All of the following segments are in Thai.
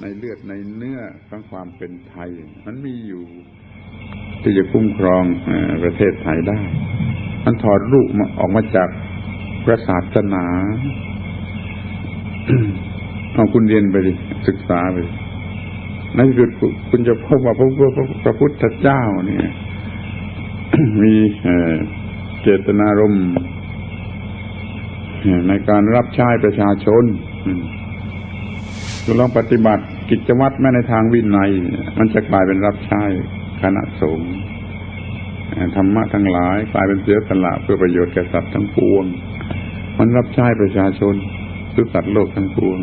ในเลือดในเนื้อของความเป็นไทย มันมีอยู่ ที่จะคุ้มครองอประเทศไทยได้ มันถอดรูปออกมาจากพระศาสนาเอาคุณเรียนไปดิศึกษาไปในที่สุดคุณจะพบว่าพระพระพุทธเจ้าเนี่ย มีเจตนารมณ์ในการรับใช้ประชาชน คุณลองปฏิบัติกิจวัตรแม้ในทางวินัย มันจะกลายเป็นรับใช้คณะสงฆ์ธรรมะทั้งหลายกลายเป็นเสียสละเพื่อประโยชน์แก่สัตว์ทั้งปวง มันรับใช้ประชาชนทุกสัตว์โลกทั้งปวง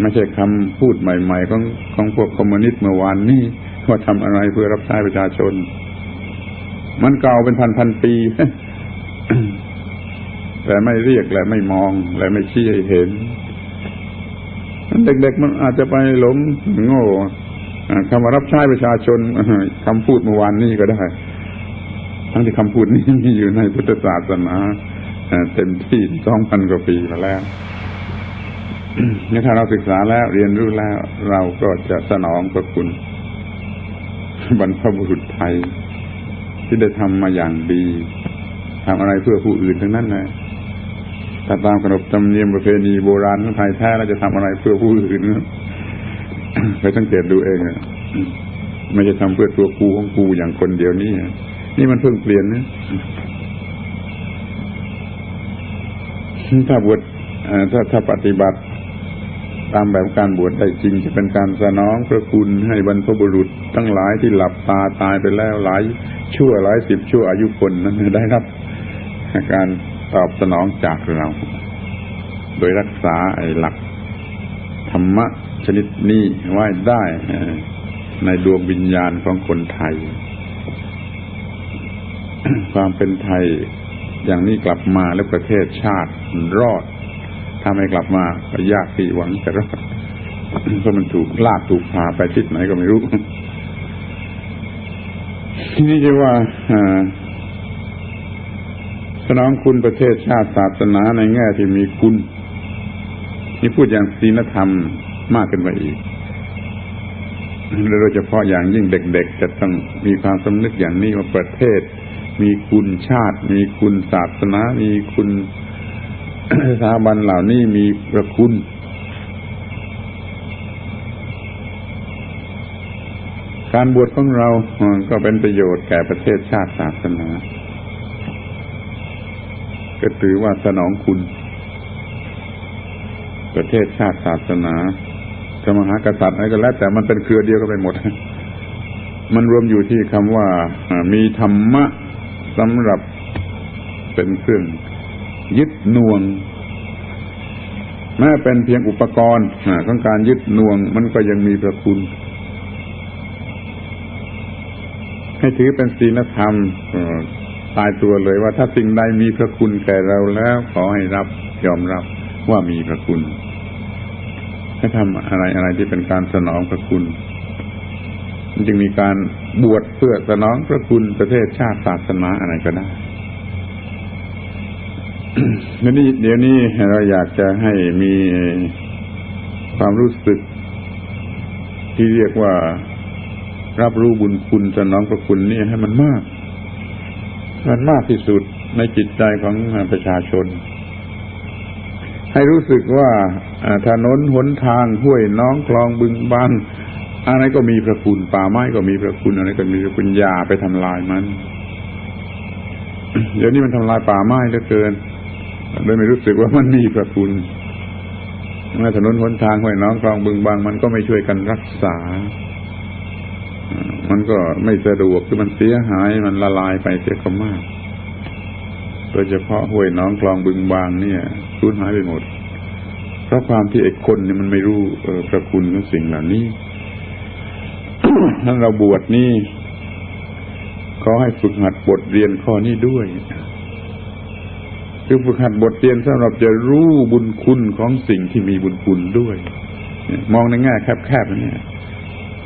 ไม่ใช่คำพูดใหม่ๆของของพวกคอมมิวนิสต์เมื่อวานนี้ว่าทำอะไรเพื่อรับใช้ประชาชน มันเก่าเป็นพันพันปี แต่ไม่เรียกและไม่มองและไม่ชี้ให้เห็น เด็กๆมันอาจจะไปหลงโง่คำว่ารับใช้ประชาชนคำพูดเมื่อวานนี้ก็ได้ ทั้งที่คำพูดนี้มีอยู่ในพุทธศาสนาเต็มที่สองพันกว่าปีมาแล้วนี่ถ้าเราศึกษาแล้วเรียนรู้แล้วเราก็จะสนองพระคุณบรรพบุรุษไทย ที่ได้ทำมาอย่างดีทำอะไรเพื่อผู้อื่นทั้งนั้นเลย ถ้าตามขนบธรรมเนียมประเพณีโบราณของไทยแท้เราจะทำอะไรเพื่อผู้อื่นไปสังเกตดูเองไม่จะทำเพื่อตัวกูของกูอย่างคนเดียวนี่นี่มันเพิ่งเปลี่ยนนะถ้าบวชถ้าถ้าปฏิบัติ ตามแบบการบวชได้จริง จะเป็นการสนองพระคุณให้บรรพบุรุษทั้งหลายที่หลับตาตายไปแล้วหลายชั่วหลายสิบชั่วอายุคนนั้นได้รับ การ ตอบสนองจากเรา โดยรักษาไอ้หลัก ธรรมะชนิดนี้ไว้ได้ในดวงวิญญาณของคนไทย ความเป็นไทยอย่างนี้กลับมาแล้วประเทศชาติรอด ถ้าไม่กลับมาก็ยากที่หวังจะรอดเพราะมันถูกลากถูกพาไปทิศไหนก็ไม่รู้ ที่นี่จะว่า สนองคุณประเทศชาติศาสนาในแง่ที่มีคุณนี่พูดอย่างศีลธรรมมากขึ้นไปอีกโดยเฉพาะอย่างยิ่งเด็กๆ จะต้องมีความสำนึกอย่างนี้ว่าประเทศ มีคุณชาติ มีคุณศาสนา มีคุณสถาบันเหล่านี้มีประคุณ การบวชของเราก็เป็นประโยชน์แก่ประเทศชาติศาสนา ก็ถือว่าสนองคุณ ประเทศชาติศาสนาสมหากษัตริย์อะไรก็แล้ว แต่มันเป็นเครือเดียวกันไปหมด มันรวมอยู่ที่คำว่ามีธรรมะสำหรับเป็นเครื่องยึดน่วง แม้เป็นเพียงอุปกรณ์ของการยึดน่วง มันก็ยังมีพระคุณ ให้ถือเป็นศีลธรรม ตายตัวเลย ว่าถ้าสิ่งใดมีพระคุณแก่เราแล้ว ขอให้รับยอมรับว่ามีพระคุณให้ทำอะไรอะไรที่เป็นการสนองพระคุณมันจึงมีการบวชเพื่อสนองพระคุณประเทศชาติศาสนาอะไรก็ได้เดี๋ยวนี้เดี๋ยวนี้เราอยากจะให้มีความรู้สึก ที่เรียกว่ารับรู้บุญคุณสนองพระคุณนี่ให้มันมาก มันมากที่สุดในจิตใจของประชาชน ให้รู้สึกว่าถนนหนทางห้วยน้องคลองบึงบานอะไรก็มีพระคุณป่าไม้ก็มีพระคุณอะไรก็มีพระคุณยาไปทำลายมัน เดี๋ยวนี้มันทำลายป่าไม้เหลือเกินโดยไม่รู้สึกว่ามันมีพระคุณเมื่อถนนหนทางห้วยน้องคลองบึงบางมันก็ไม่ช่วยกันรักษา มันก็ไม่สะดวกคือมันเสียหายมันละลายไปเสียก็มากโดยเฉพาะห้วยน้องคลองบึงบางเนี่ยสูญหายไปหมด เพราะความที่ไอ้คนเนี่ยมันไม่รู้พระคุณของสิ่งเหล่านี้ถ้านเราบวชนี่ขอให้ฝึกหัดบทเรียนข้อนี้ด้วยคือฝึกหัดบทเรียนสำหรับจะรู้บุญคุณของสิ่งที่มีบุญคุณด้วย มองในแง่แคบๆนี่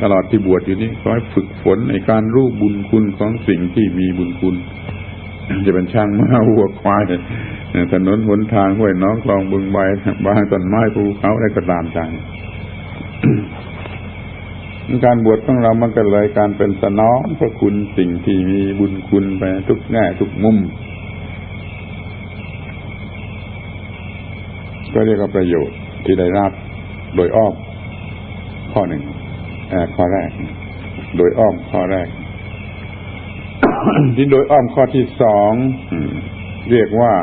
ตลอดที่บวชอยู่นี่ขอให้ฝึกฝนในการรู้บุญคุณของสิ่งที่มีบุญคุณ จะเป็นช่างม้าวัวควายถนนหนทางห้วยน้องคลองบึงใบบางต้นไม้ภูเขาอะไรก็ตามใจการบวชของเรามันก็เลยการเป็นสนองพระคุณสิ่งที่มีบุญคุณไปทุกแง่ทุกมุม ก็เรียกว่าประโยชน์ที่ได้รับโดยอ้อมข้อหนึ่ง ข้อแรก โดยอ้อมข้อแรกที่โดยอ้อมข้อที่สองเรียกว่า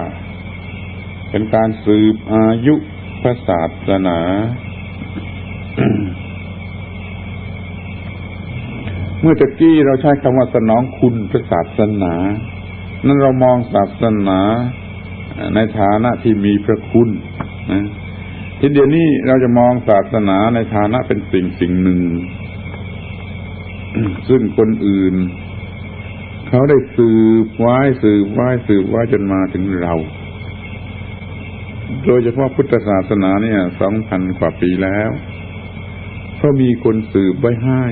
เป็นการสืบอายุพระศาสนา เมื่อตะกี้เราใช้คำว่าสนองคุณพระศาสนา นั้นเรามองศาสนาในฐานะที่มีพระคุณนะ ทีเดียวนี้เราจะมองศาสนาในฐานะเป็นสิ่งสิ่งหนึ่ง ซึ่งคนอื่น เขาได้สืบไว้สืบไว้สืบไว้จนมาถึงเรา โดยเฉพาะพุทธศาสนาเนี่ยสองพันกว่าปีแล้วเพรามีคนสืบไว้ให้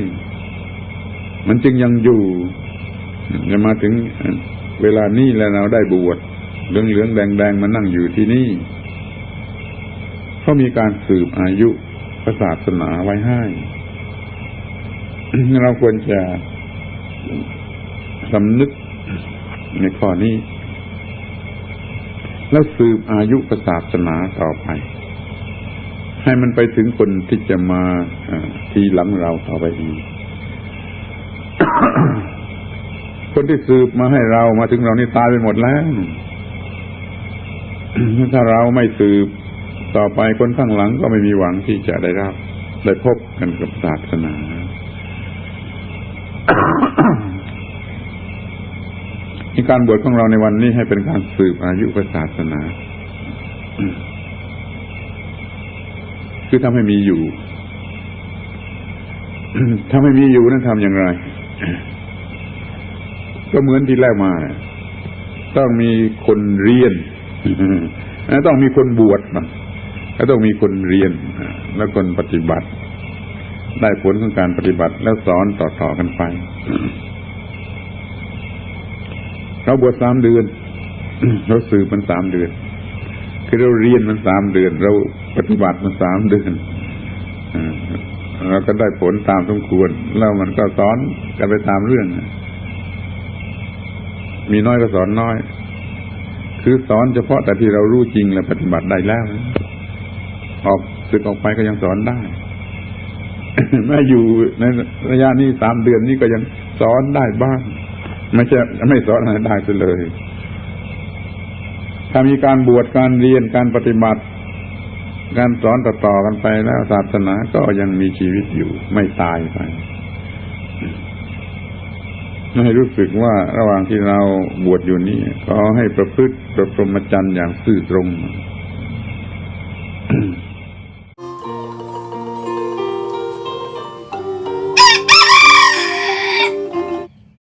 มันจึงยังอยู่จะมาถึงเวลานี้แล้วเราได้บวชเหลืองเหลืองแดงแดงมานั่งอยู่ที่นี่ เพรามีการสืบอายุศาสนาไว้ให้ เราควรจะสำนึกในข้อนี้ แล้วสืบอายุศาสนาต่อไป ให้มันไปถึงคนที่จะมาทีหลังเราต่อไปอีกคนที่สืบมาให้เรามาถึงเรานี่ตายไปหมดแล้ว ถ้าเราไม่สืบ ต่อไปคนข้างหลังก็ไม่มีหวังที่จะได้รับ ได้พบกันกับศาสนาในการบวชของเราในวันนี้ให้เป็นการสืบอายุพระศาสนา คือทำให้มีอยู่ถ้าไม่มีอยู่นั้นทำอย่างไร ก็เหมือนที่แรกมา ต้องมีคนเรียน ต้องมีคนบวชมา แล้วต้องมีคนเรียนแล้วคนปฏิบัติ ได้ผลของการปฏิบัติแล้วสอนต่อๆกันไปเราบวชสามเดือน เราสืบมันสามเดือน คือเราเรียนมันสามเดือน เราปฏิบัติมันสามเดือนเราก็ได้ผลตามสมควร แล้วมันก็สอนกันไปตามเรื่อง มีน้อยก็สอนน้อย คือสอนเฉพาะแต่ที่เรารู้จริงและปฏิบัติได้แล้ว ออกสึกออกไปก็ยังสอนได้แม้อยู่ในระยะนี้สามเดือนนี้ก็ยังสอนได้บ้างไม่ใช่ไม่สอนอะไรได้เลย ถ้ามีการบวชการเรียนการปฏิบัติ การสอนต่อๆกันไปแล้วศาสนาก็ยังมีชีวิตอยู่ ไม่ตายไปให้รู้สึกว่าระหว่างที่เราบวชอยู่นี้ก็ให้ประพฤติประพรหมจรรย์อย่างซื่อตรง